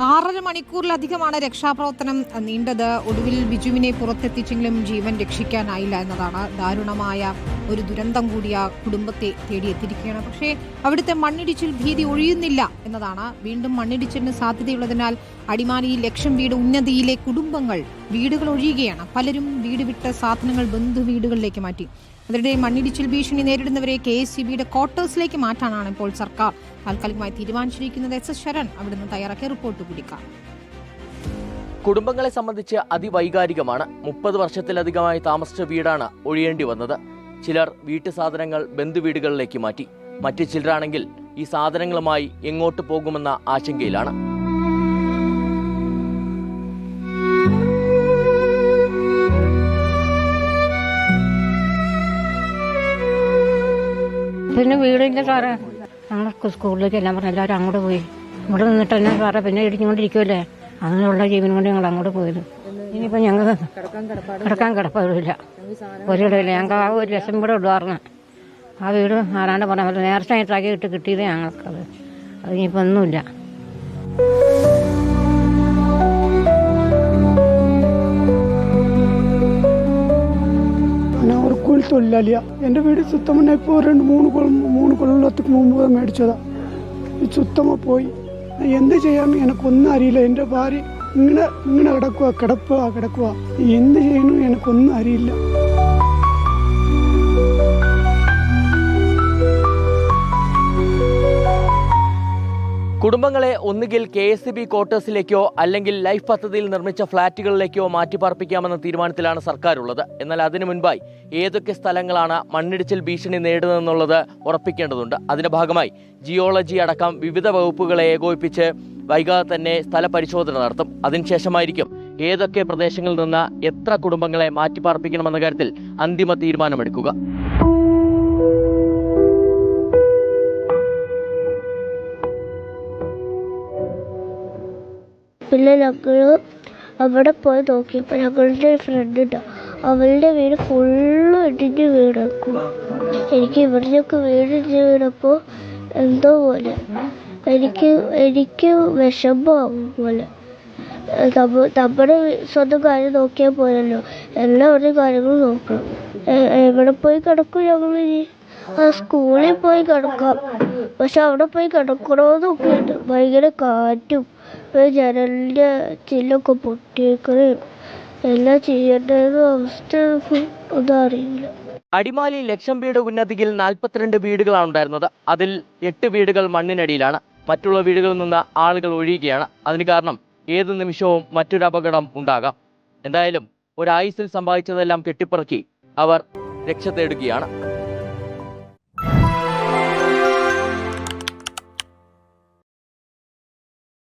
ആറര മണിക്കൂറിലധികമാണ് രക്ഷാപ്രവർത്തനം നീണ്ടത്. ഒടുവിൽ ബിജുവിനെ പുറത്തെത്തിച്ചെങ്കിലും ജീവൻ രക്ഷിക്കാനായില്ല എന്നതാണ് ദാരുണമായ ഒരു ദുരന്തം കൂടിയ കുടുംബത്തെ തേടിയെത്തിയിരിക്കുകയാണ്. പക്ഷേ അവിടുത്തെ മണ്ണിടിച്ചിൽ ഭീതി ഒഴിയുന്നില്ല എന്നതാണ് വീണ്ടും മണ്ണിടിച്ചിലിന് സാധ്യതയുള്ളതിനാൽ അടിമാലിയിൽ ലക്ഷം വീട് ഉന്നതിയിലെ കുടുംബങ്ങൾ വീടുകൾ ഒഴിയുകയാണ്. പലരും വീട് വിട്ട സാധനങ്ങൾ ബന്ധു വീടുകളിലേക്ക് മാറ്റി. അതിനിടെ മണ്ണിടിച്ചിൽ ഭീഷണി നേരിടുന്നവരെ കെ എസ് സി ബിയുടെ ക്വാർട്ടേഴ്സിലേക്ക് മാറ്റാനാണ് ഇപ്പോൾ സർക്കാർ. താൽക്കാലികമായി തീരുമാനിച്ചിരിക്കുന്നത് എസ് എസ് ശരൺ അവിടുന്ന് തയ്യാറാക്കിയ റിപ്പോർട്ട് കുടിക്കാം കുടുംബങ്ങളെ സംബന്ധിച്ച് അതിവൈകാരികമാണ്. മുപ്പത് വർഷത്തിലധികമായി താമസിച്ച വീടാണ് ഒഴിയേണ്ടി വന്നത്. ചിലർ വീട്ടു സാധനങ്ങൾ ബന്ധുവീടുകളിലേക്ക് മാറ്റി. മറ്റു ചിലരാണെങ്കിൽ ഈ സാധനങ്ങളുമായി എങ്ങോട്ട് പോകുമെന്ന ആശങ്കയിലാണ്. പിന്നെ വീടിന്റെ സാറേ ഞങ്ങൾ സ്കൂളിലേക്ക് എല്ലാം പറഞ്ഞു എല്ലാവരും അങ്ങോട്ട് പോയി. ഇവിടെ നിന്നിട്ട് തന്നെ സാറേ പിന്നെ ഇടിഞ്ഞുകൊണ്ടിരിക്കുമല്ലേ അങ്ങനെയുള്ള ജീവൻ കൊണ്ട് ഞങ്ങൾ അങ്ങോട്ട് പോയത്. ഇനിയിപ്പോൾ ഞങ്ങൾ കിടക്കാൻ കിടപ്പില്ല ഒരിടമില്ല ഞങ്ങൾക്ക് ആ ഒരു രസം കൂടെ ഇടുവാർന്ന് ആ വീട് ആരാണ്ട് പറഞ്ഞ നേരത്തെ ആയിട്ടാക്കി ഇട്ട് കിട്ടിയത് ഞങ്ങൾക്കത്. അത് ഇനിയിപ്പോൾ ഒന്നുമില്ല. കൂലി തൊഴിലാളിയാ. എന്റെ വീട് സുത്തമ്മ ഇപ്പോൾ രണ്ട് മൂന്ന് കൊല്ലം മൂന്ന് കൊല്ലത്തേക്ക് മുമ്പ് മേടിച്ചതാ. ഈ സുത്തമ്മ പോയി. എന്ത് ചെയ്യാൻ എനിക്കൊന്നും അറിയില്ല. എന്റെ ഭാര്യ ഇങ്ങനെ ഇങ്ങനെ കിടക്കുക കിടക്കുക കിടക്കുക എന്ത് ചെയ്യണം എനിക്കൊന്നും അറിയില്ല. കുടുംബങ്ങളെ ഒന്നുകിൽ കെ എസ് ബി ക്വാർട്ടേഴ്സിലേക്കോ അല്ലെങ്കിൽ ലൈഫ് പദ്ധതിയിൽ നിർമ്മിച്ച ഫ്ളാറ്റുകളിലേക്കോ മാറ്റിപ്പാർപ്പിക്കാമെന്ന തീരുമാനത്തിലാണ് സർക്കാർ ഉള്ളത് എന്നാൽ അതിനു മുൻപായി ഏതൊക്കെ സ്ഥലങ്ങളാണ് മണ്ണിടിച്ചിൽ ഭീഷണി നേരിടുന്നതെന്നുള്ളത് ഉറപ്പിക്കേണ്ടതുണ്ട്. അതിന്റെ ഭാഗമായി ജിയോളജി അടക്കം വിവിധ വകുപ്പുകളെ ഏകോപിപ്പിച്ച് വൈകാതെ തന്നെ സ്ഥല പരിശോധന നടത്തും. അതിനുശേഷമായിരിക്കും ഏതൊക്കെ പ്രദേശങ്ങളിൽ നിന്ന് എത്ര കുടുംബങ്ങളെ മാറ്റിപ്പാർപ്പിക്കണമെന്ന കാര്യത്തിൽ അന്തിമ തീരുമാനമെടുക്കുക. പിന്നെ ഞങ്ങൾ അവിടെ പോയി നോക്കിയപ്പോൾ ഞങ്ങളുടെ ഒരു ഫ്രണ്ട് ഉണ്ട്? അവളുടെ വീട് ഫുള്ള് ഇടിഞ്ഞ് വീണേക്കും എനിക്ക് ഇവിടെയൊക്കെ വീട് വീണപ്പോൾ എന്തോ പോലെ. എനിക്ക് എനിക്ക് വിഷമമാവും പോലെ. നമ്മ നമ്മുടെ സ്വന്തം കാര്യം നോക്കിയാൽ പോരല്ലോ. എല്ലാവരുടെയും കാര്യങ്ങൾ നോക്കണം എവിടെ പോയി കിടക്കും ഞങ്ങൾ ഇനി ആ സ്കൂളിൽ പോയി കിടക്കാം. പക്ഷെ അവിടെ പോയി കിടക്കണമെന്നൊക്കെ ഉണ്ട് ഭയങ്കര കാറ്റും ജനലിന്റെ ചില്ലൊക്കെ പൊട്ടിയേക്കുകയും എല്ലാം ചെയ്യേണ്ടതെന്ന് അവസ്ഥ ഒന്നും അറിയില്ല. അടിമാലി ലക്ഷം വീട് ഉന്നതിയിൽ നാൽപ്പത്തിരണ്ട് വീടുകളാണ് ഉണ്ടായിരുന്നത്. അതിൽ എട്ട് വീടുകൾ മണ്ണിനടിയിലാണ്. മറ്റുള്ള വീടുകളിൽ നിന്ന് ആളുകൾ ഒഴിയുകയാണ്. അതിന് കാരണം ഏത് നിമിഷവും മറ്റൊരു അപകടം ഉണ്ടാകാം. എന്തായാലും ഒരായുസിൽ സമ്പാദിച്ചതെല്ലാം കെട്ടിപ്പറക്കി അവർ രക്ഷ തേടുകയാണ്.